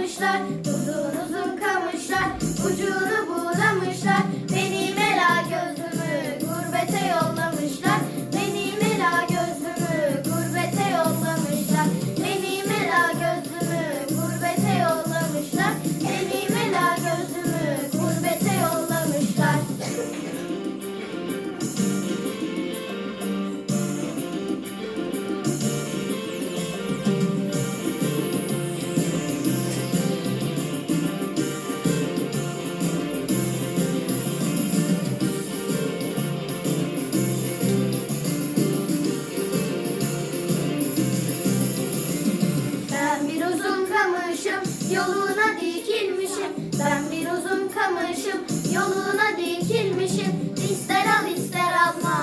kamışlar, uzun uzun kamışlar, yoluna dikilmişim. Ben bir uzun kamışım, yoluna dikilmişim. İster al ister alma,